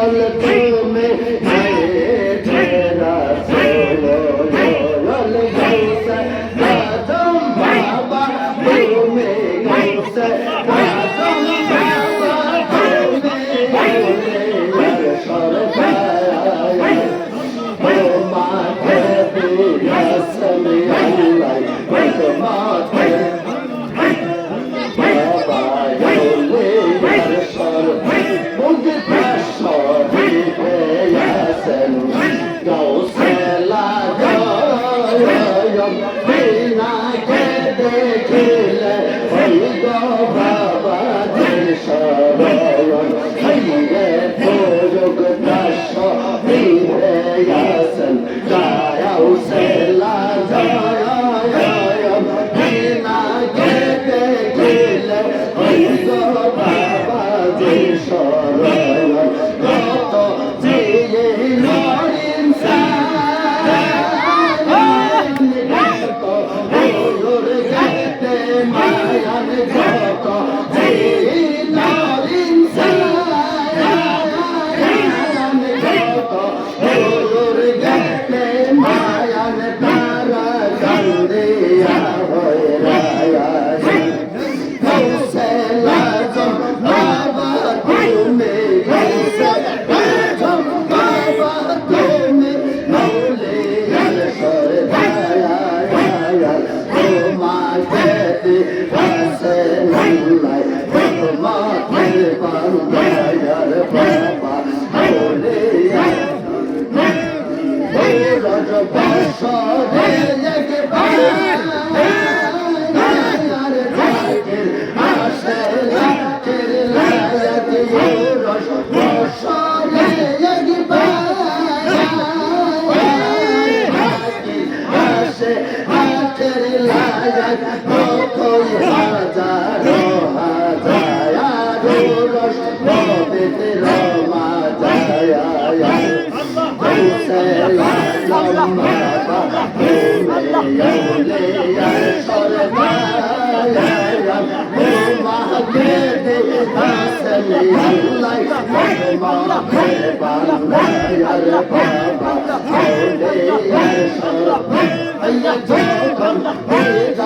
darle পাঁচ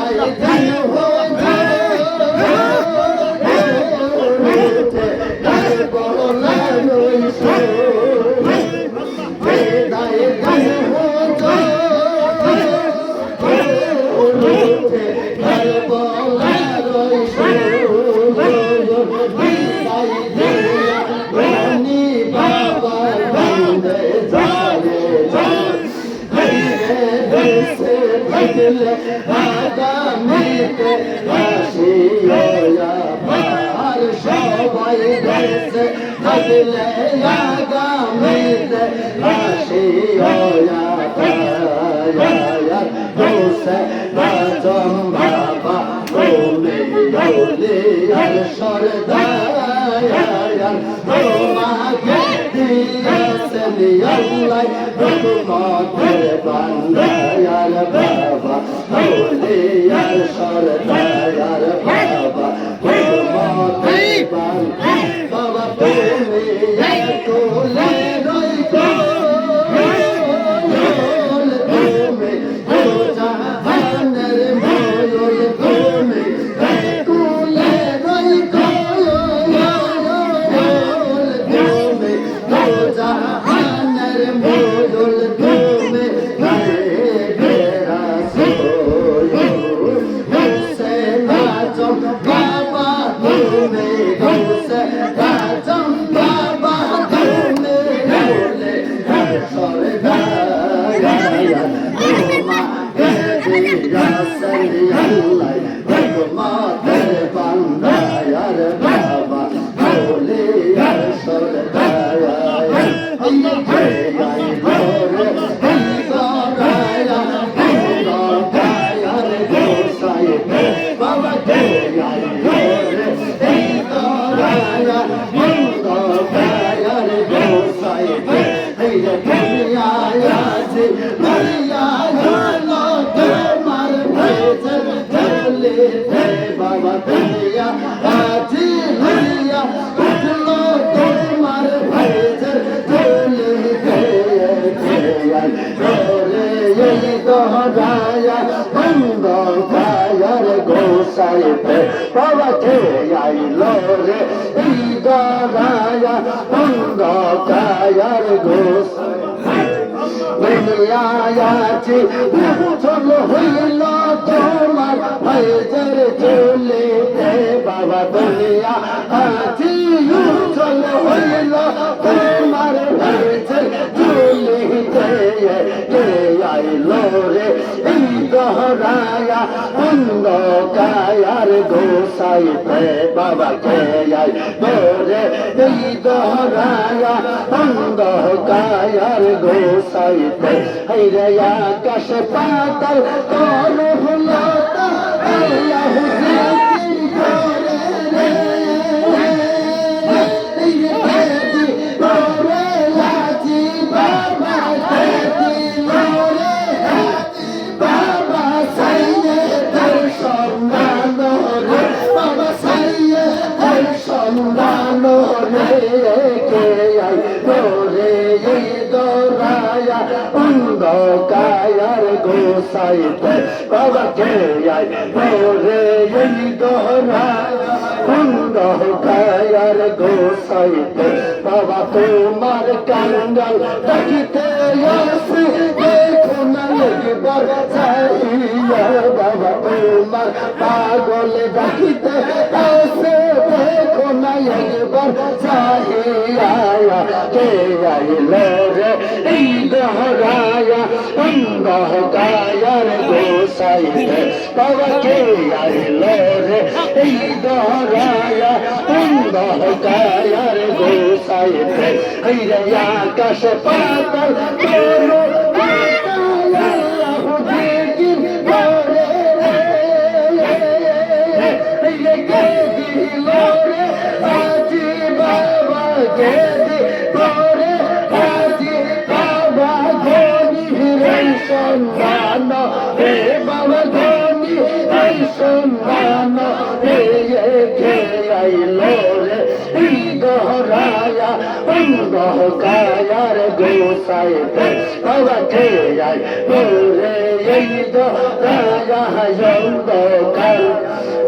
আগামীতে সবাই দেশে থাকলে আগামীতে আসিয়া দোষে রাজম বাবা ওলে আর সরদার তোমাকে দিয়েছেন আল্লাহ রহমতের বান্দায়ার Là say. বাবা দুনিয়া, আজি হইয়া উঠল তোমার ভেজর চলে রে এই দহরায়া বন্ধ কায়ার গোসাইতে বাবা কে আইলো রে। এই দহরায়া বন্ধ কায়ার গোসাই দুনিয়ায়াছি চল হইল ভাইজের চলে বাবা দুনিয়া আছি চল হইল তোমার ভাইজের চলে কে আইল রে এই দহরায়া বন্ধ কায়ার গোসাইতে বাবা কে আইল রে এই দহরায়া বন্ধ কায়ার গোসাইতে হাইরে আকাশ পাতাল কোন হলো গোসাইতে বাবা কে আই রে এই দরায়া বন্ধ কায়ার গোসাইতে। বাবা তোমার কাঙ্গাল দেখিতে আসি দেখো না একবার চাইয়া বাবা তোমার পাগল দেখিতে দেখো না একবার চাইয়া কে আইল রে? এই দহরায়া বন্ধ কায়ার গোসাইতে বাবা কে আইল রে? এই গহরায়া গোসাইতে হইরে আকাশ পাতাল বাবা কে দিল রে আজি বাবা ধনী রে সন্ধান হে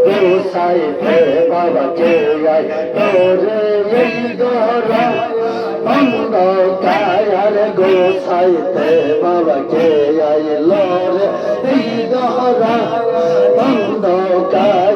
গোসাই হে বাবা জয়াই তোরে এই দরা অন্ধকার গোসাই হে বাবা জয়াই লোরে এই দরা অন্ধকার